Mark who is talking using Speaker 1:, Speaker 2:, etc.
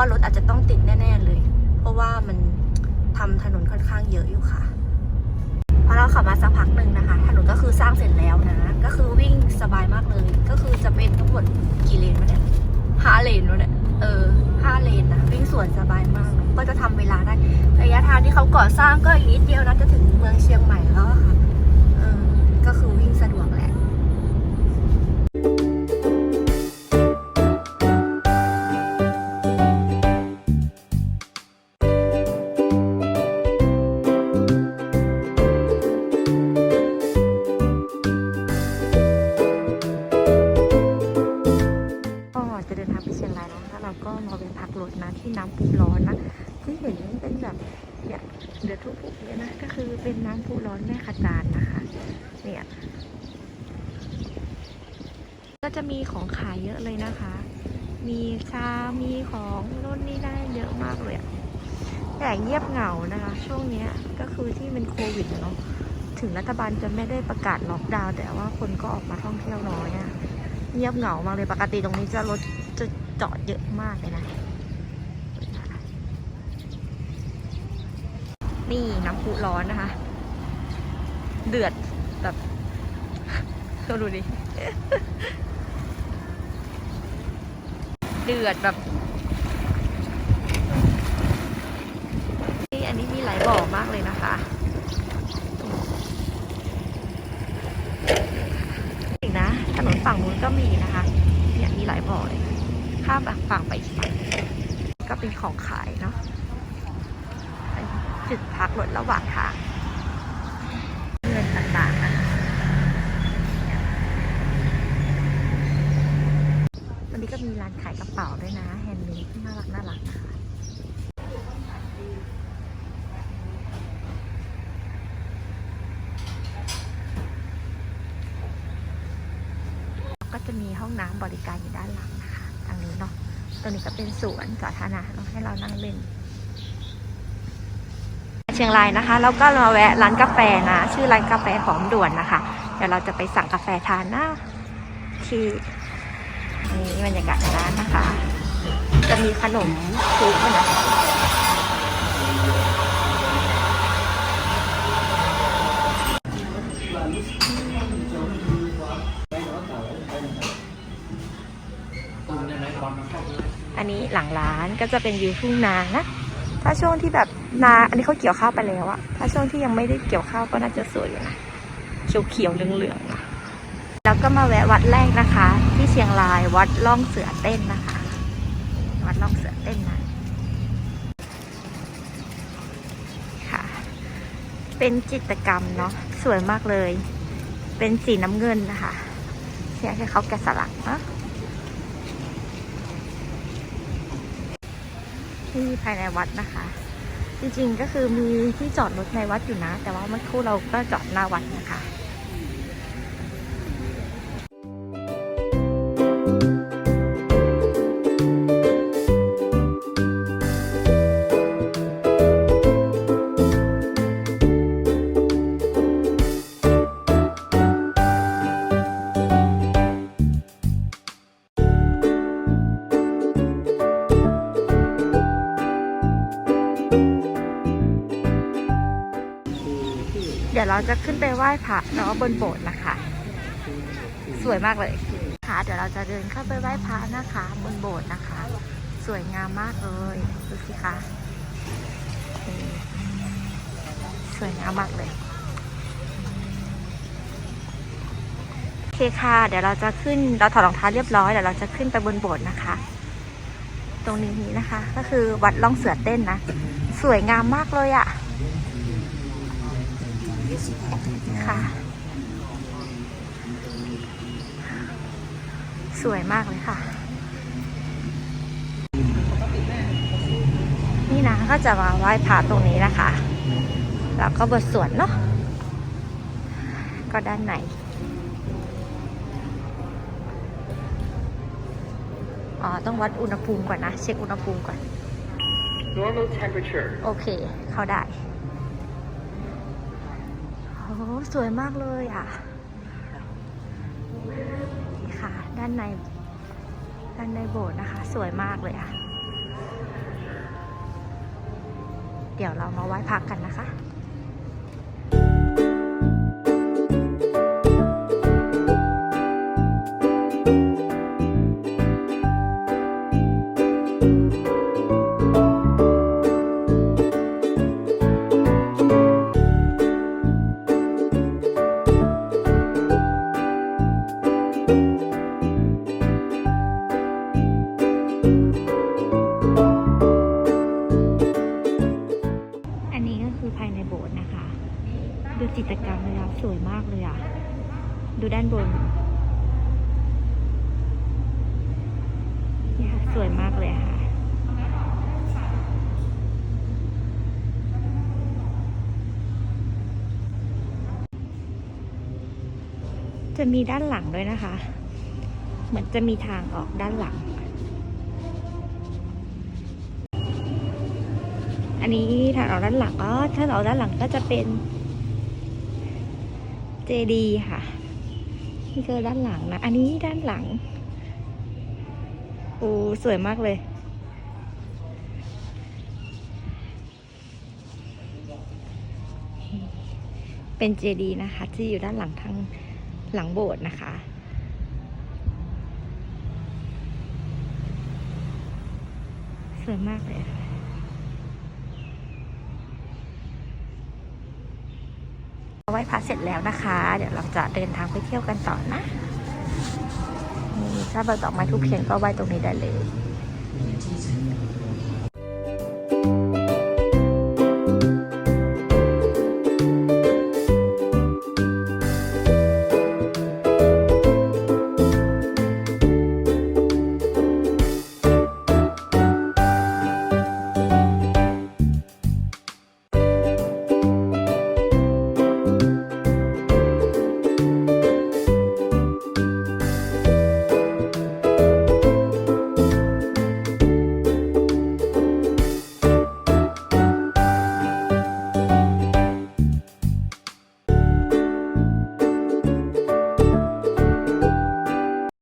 Speaker 1: ว่ารถอาจจะต้องติดแน่ๆเลย เพราะว่ามันทำถนนค่อนข้างเยอะอยู่ค่ะพอเราขับมาสักพักหนึ่งนะคะ ถนนก็คือสร้างเสร็จแล้วนะ ก็คือวิ่งสบายมากเลย ก็คือจะเป็นทั้งหมดกี่เลนวะเนี่ยห้าเลนวะเนี่ยเออห้าเลนนะวิ่งสวนสบายมาก ก็จะทำเวลาได้ระยะทางที่เขาก่อสร้างก็อีกนิดเดียวนะจะถึงเมืองเชียงใหม่แล้วค่ะ ไปเชียงรายแล้วแล้วเราก็มาเป็นพักรถนะที่น้ำพุร้อนนะที่เห็นเป็นแบบเนี่ยเดือดทุกๆเนี่ยนะก็คือเป็นน้ำพุร้อนแม่ขจานนะคะ เนี่ยก็จะมีของขายเยอะเลยนะคะ มีชา มีของนู่นนี่ได้เยอะมากเลยอะแต่เงียบเหงานะคะ ช่วงเนี้ยก็คือที่เป็นโควิดเนาะถึงรัฐบาลจะไม่ได้ประกาศล็อกดาวน์แต่ว่าคนก็ออกมาท่องเที่ยวน้อยอะเงียบเหงามากเลยปกติตรงนี้จะรถ จะจอดเยอะมากเลยนะ นี่น้ำพุร้อนนะคะ เดือดแบบก็ดูดิ เดือดแบบนี่อันนี้มีหลายบ่อมากเลยนะคะอีกนะ ถนนฝั่งนู้นก็มีนะคะ เนี่ยมีหลายบ่อเลยนะ ข้ามฝั่งไปกฝั่งก็เป็นของขายเนาะจุดพักรถระหว่างทางเงินต่างๆนะวันนี้ก็มีร้านขายกระเป๋าด้วยนะ แฮนด์เมดน่ารักน่ารักนะคะก็จะมีห้องน้ำบริการ ตรงนี้ก็เป็นสวนสาธารณะเนะให้เรานั่งเล่น เชียงรายนะคะ แล้วก็มาแวะร้านกาแฟนะ ชื่อร้านกาแฟหอมด่วนนะคะ เดี๋ยวเราจะไปสั่งกาแฟทานนะที่นี่บรรยากาศร้านนะคะ จะมีขนมคุกนะ อันนี้หลังร้านก็จะเป็นวิวทุ่งนานะ ถ้าช่วงที่แบบนาอันนี้เขาเกี่ยวข้าวไปแล้วอะถ้าช่วงที่ยังไม่ได้เกี่ยวข้าวก็น่าจะสวยอยู่นะเขียวเขียวเหลืองๆนะแล้วก็มาแวะวัดแรกนะคะ ที่เชียงรายวัดล่องเสือเต้นนะคะ วัดล่องเสือเต้นนะค่ะ เป็นจิตรกรรมเนาะสวยมากเลย เป็นสีน้ำเงินนะคะเนี่ยที่เขาแกะสลักเนาะ ที่ภายในวัดนะคะ จริงๆก็คือมีที่จอดรถในวัดอยู่นะ แต่ว่าเมื่อครู่เราก็จอดหน้าวัดนะคะ เดี๋ยวเราจะขึ้นไปไหว้พระแล้วก็บนโบสถ์นะคะ สวยมากเลยค่ะ เดี๋ยวเราจะเดินเข้าไปไหว้พระนะคะ บนโบสถ์นะคะ สวยงามมากเลยดูสิคะสวยงามมากเลยโอเคค่ะ เดี๋ยวเราจะขึ้นเราถอดรองเท้าเรียบร้อยเดี๋ยวเราจะขึ้นไปบนโบสถ์นะคะ ตรงนี้นะคะ ก็คือวัดล่องเสือเต้นนะ สวยงามมากเลยอะ่ะ ค่ะ สวยมากเลยค่ะ นี่นะก็จะมาไหว้พระตรงนี้นะคะ แล้วก็บทสวดเนาะก็ด้านในอ๋อ ต้องวัดอุณหภูมิก่อนนะ เช็คอุณหภูมิก่อน
Speaker 2: Normal temperature.
Speaker 1: โอเค เข้าได้โอ้ สวยมากเลยอะ นี่ค่ะ ด้านใน ด้านในโบสถ์นะคะ สวยมากเลยอะ เดี๋ยวเรามาไหว้พักกันนะคะ ดูจิตรกรรมเลยอะ สวยมากเลยอะ ดูด้านบนนี่ค่ะสวยมากเลยค่ะ จะมีด้านหลังด้วยนะคะ เหมือนจะมีทางออกด้านหลัง อันนี้ทางออกด้านหลังก็ถ้าออกด้านหลังก็จะเป็น จดีค่ะ นี่คือด้านหลังนะ อันนี้ด้านหลังโอ้สวยมากเลยเป็นเจดีนะคะ ที่อยู่ด้านหลังทางหลังโบสถ์นะคะ สวยมากเลยค่ะ ไหว้พระเสร็จแล้วนะคะ เดี๋ยวเราจะเดินทางไปเที่ยวกันต่อนะนี่ถ้าเบอร์ดอกไม้ทุกเพียงก็ไหว้ตรงนี้ได้เลย